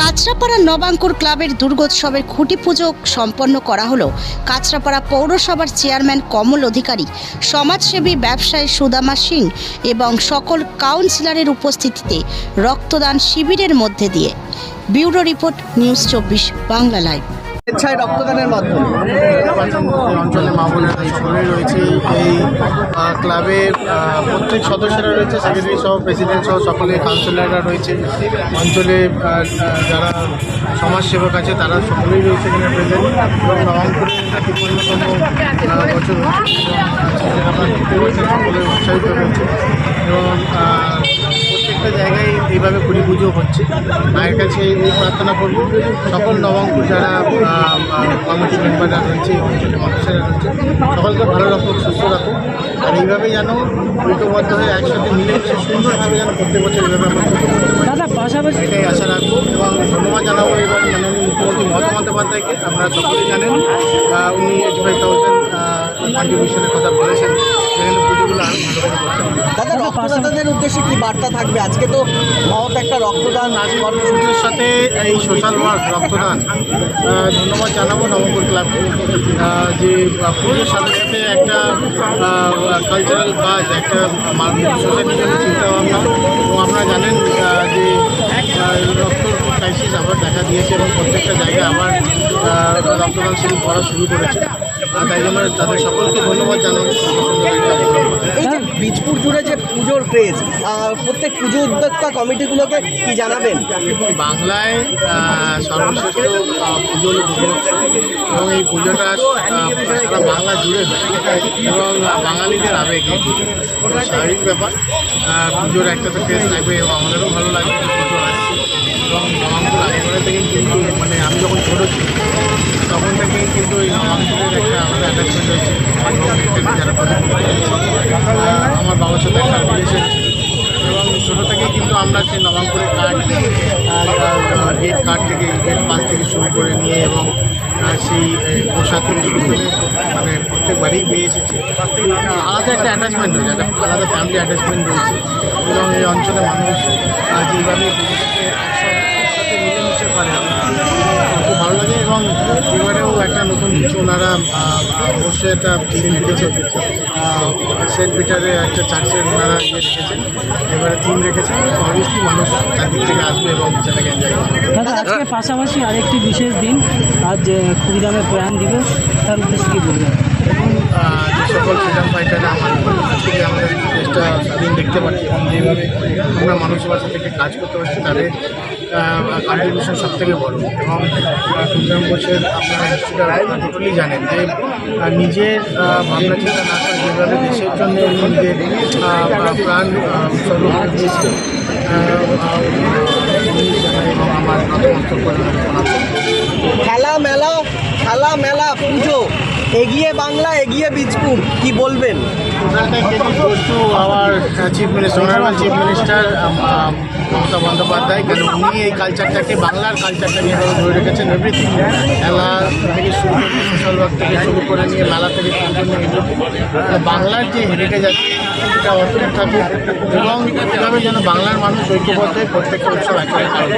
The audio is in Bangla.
কাঁচরাপাড়া নবাঙ্কুর ক্লাবের দুর্গোৎসবের খুঁটি পুজো সম্পন্ন করা হলো। কাঁচরাপাড়া পৌরসভার চেয়ারম্যান কমল অধিকারী, সমাজসেবী ব্যবসায়ী সুদামা সিং এবং সকল কাউন্সিলরের উপস্থিতিতে রক্তদান শিবিরের মধ্যে দিয়ে। ব্যুরো রিপোর্ট নিউজ চব্বিশ, বাংলা লাইভ। স্বেচ্ছায় রক্তদানের মাধ্যমে। অঞ্চলে মা বোনেরা সকলেই রয়েছে এই আহ, ক্লাবের প্রত্যেক সদস্যরা রয়েছে সেক্রেটারি সহ প্রেসিডেন্ট সহ সকলে কাউন্সিলররা রয়েছে। অঞ্চলে যারা সমাজসেবক আছে তারা সকলেই রয়েছে এখানে প্রেজেন্ট। এবং বছর উৎসাহিত এবং এইভাবে কুড়ি পুজো হচ্ছে। মায়ের কাছে এই প্রার্থনা করব। সকল নবঙ্কুর যারা কমিটি মেম্বাররা রয়েছে অঞ্চলের মানুষেরা রয়েছে সকলকে ভালো রাখুক সুস্থ রাখুক। আর এইভাবে যেন ঐক্যবদ্ধ হয়ে একসাথে মিলে সুন্দরভাবে যেন প্রত্যেক বছর এইভাবে আমরা পাশাপাশি এটাই আশা রাখব এবং ধন্যবাদ জানাব এবং মাননীয় মুখ্যমন্ত্রী মমতা বন্দ্যোপাধ্যায়কে। আপনারা সকলেই জানেন উনি এইটি ফাইভ থাউজেন্ড কন্ট্রিবিউশনের কথা বলেছেন যেখানে পুজোগুলো আরও ভালো করতে হবে। দাদা রক্তদাতাদের উদ্দেশ্যে কি বার্তা থাকবে? আজকে তো মহৎ একটা রক্তদান। আজ কর্মসূচির সাথে এই সোশ্যাল ওয়ার্ক রক্তদান ধন্যবাদ জানাব নবপুর ক্লাবকে যে পুজোর সাথে সাথে একটা কালচারাল কাজ একটা সোসাইটির জন্য চিন্তা ভাবনা এবং আপনারা জানেন যে রক্ত ক্রাইসিস আবার দেখা দিয়েছে এবং প্রত্যেকটা জায়গায় আবার রক্তদান শিবির করা শুরু করেছে। তাই জন্য তাদের সকলকে ধন্যবাদ জানাব। এই যে বীজপুর জুড়ে যে পুজোর ক্রেজ প্রত্যেক পুজো উদ্যোক্তা কমিটিগুলোকে কি জানাবেন? বাংলায় সর্বশ্রেষ্ঠ পুজো এবং এই পুজোটা সারা বাংলা জুড়ে হয়। এবং বাঙালিদের আবেগ স্বাভাবিক ব্যাপার পুজোর একটা তো টেস্ট থাকবে এবং আমাদেরও ভালো লাগবে এবং নবাঙ্কুর আগেবারে থেকে কিন্তু মানে আমি যখন ছোটো ছিলাম তখন থেকেই কিন্তু এই নবাঙ্কুরের একটা আমার বাবার সাথে একটা রিলেশন এবং ছোটো থেকেই কিন্তু আমরা সেই নবাঙ্কুরের কার্ড গেট কার্ড থেকে গেট পাস থেকে শুরু করে নিয়ে এবং সেই পোশাক থেকে শুরু করে মানে প্রত্যেকবারই পেয়ে এসেছি। আলাদা একটা অ্যাটাচমেন্ট রয়েছে, একটা আলাদা ফ্যামিলি অ্যাটাচমেন্ট রয়েছে। এবং এই অঞ্চলের মানুষ যেভাবে একসাথে মিলেমিশে পারে খুব ভালো লাগে এবং এবারেও কিছু ওনারা অবশ্যই একটা থিম রেখেছেন সেন্ট পিটারে একটা চার্চের ওনারা ইয়ে রেখেছেন। এবারে থিম রেখেছেন। অবশ্যই মানুষ চারদিক থেকে আসবে এবং সেটাকে এনজয় দাদা আজকে পাশাপাশি আরেকটি বিশেষ দিন। আজ আহ, ক্ষুদিরামের প্রয়াণ দিবস। তার উদ্দেশ্যে কি বলবেন? এবং যে সকল ফ্রিডম ফাইটাররা যে আমাদের দেশটা স্বাধীন দেখতে পাচ্ছি। এবং যেভাবে আমরা মানুষের পাশে থেকে কাজ করতে পারছি তাদের কন্ট্রিবিউশন সব থেকে বড়। এবং খুচরাম ঘোষের আপনারা নিশ্চয়ই টোটালি জানেন যে নিজের ভাবনা চিন্তা না করে যেভাবে দেশের জন্য নিজের প্রাণ উৎসর্গ দিয়েছিলেন এবং আমার খেলা মেলা খেলা মেলা, পুজো। এগিয়ে বাংলা এগিয়ে বীজপুর কি বলবেন? minister, honorable chief minister um, um, Mamata Bandyopadhyay কেন উনি এই কালচারটাকে বাংলার কালচারটাকে এভাবে ধরে রেখেছেন এভরিথিং মেলা থেকে শুরু করে সোশ্যাল ওয়ার্ক থেকে শুরু করে নিয়ে মেলা থেকে শুরু নিয়ে বাংলার যে হেরিটেজ আছে এটা অটুট থাকুক এবং যেন বাংলার মানুষ ঐক্যবদ্ধ প্রত্যেকটা উৎসব একেবারে